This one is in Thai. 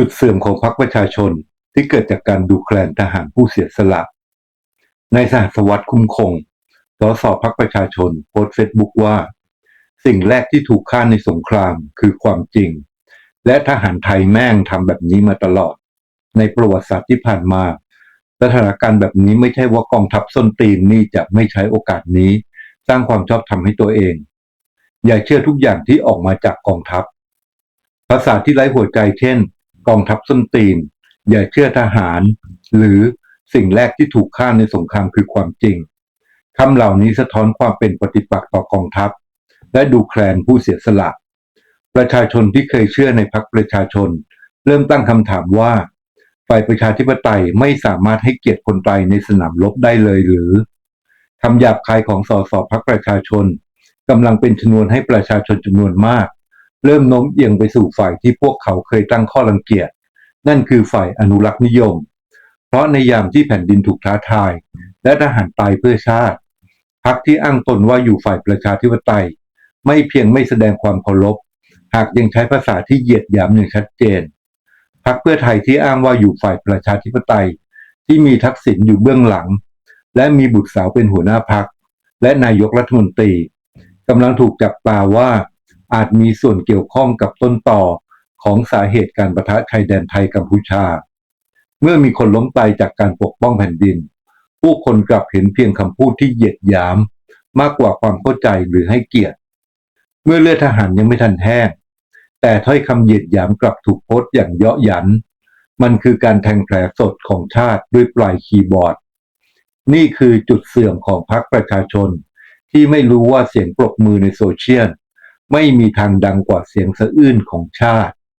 จุดเสื่อมของพรรคประชาชนที่เกิดจากการดูแคลนทหารผู้เสียสละ ในสหัสวัตรคุ้มคงสสพักประชาชนโพสต์เฟซบุ๊กว่า สิ่งแรกที่ถูกฆ่าในสงครามคือความจริง และทหารไทยแม่งทำแบบนี้มาตลอด ในประวัติศาสตร์ที่ผ่านมาสถานการณ์แบบนี้ไม่ใช่ว่ากองทัพส้นตีนนี่จะไม่ใช้โอกาสนี้ สร้างความชอบธรรมให้ตัวเอง อย่าเชื่อทุกอย่างที่ออกมาจากกองทัพ ภาษาที่ไร้หัวใจเช่น กองทัพส้นตีน อย่าเชื่อทหาร หรือสิ่งแรกที่ถูกฆ่าในสงครามคือความจริงคำเหล่านี้สะท้อนความเป็นปฏิปักษ์ต่อกองทัพ และดูแคลนผู้เสียสละ ประชาชนที่เคยเชื่อในพรรคประชาชน เริ่มตั้งคำถามว่าฝ่ายประชาธิปไตยไม่สามารถให้เกียรติคนตายในสนามรบได้เลยหรือคำหยาบคายของสสพรรคประชาชนกำลังเป็นชนวนให้ประชาชนจำนวนมาก เริ่มโน้มเอียงไปสู่ฝ่ายที่พวกเขาเคยตั้งข้อรังเกียจ นั่นคือฝ่ายอนุรักษ์นิยม เพราะในยามที่แผ่นดินถูกท้าทาย และทหารตายเพื่อชาติพรรคที่อ้างตนว่าอยู่ฝ่ายประชาธิปไตย ไม่เพียงไม่แสดงความเคารพ หากยังใช้ภาษาที่เหยียดหยามอย่างชัดเจนพรรคเพื่อไทยที่อ้างว่าอยู่ฝ่ายประชาธิปไตย ที่มีทักษิณอยู่เบื้องหลัง และมีบุตรสาวเป็นหัวหน้าพรรคและนายกรัฐมนตรีกำลังถูกจับตาว่า อาจมีส่วนเกี่ยวข้องกับต้นต่อของสาเหตุการประทะชายแดนไทยกัมพูชา เมื่อมีคนล้มตายจากการปกป้องแผ่นดิน ผู้คนกลับเห็นเพียงคำพูดที่เหยียดหยาม มากกว่าความเข้าใจหรือให้เกียรติ เมื่อเลือดทหารยังไม่ทันแห้ง แต่ถ้อยคำเหยียดหยามกลับถูกโพสต์อย่างเยาะหยัน มันคือการแทงแผลสดของชาติด้วยปลายคีย์บอร์ด นี่คือจุดเสื่อมของพรรคประชาชน ที่ไม่รู้ว่าเสียงปรบมือในโซเชียล ไม่มีทางดังกว่าเสียงสะอื้นของชาติ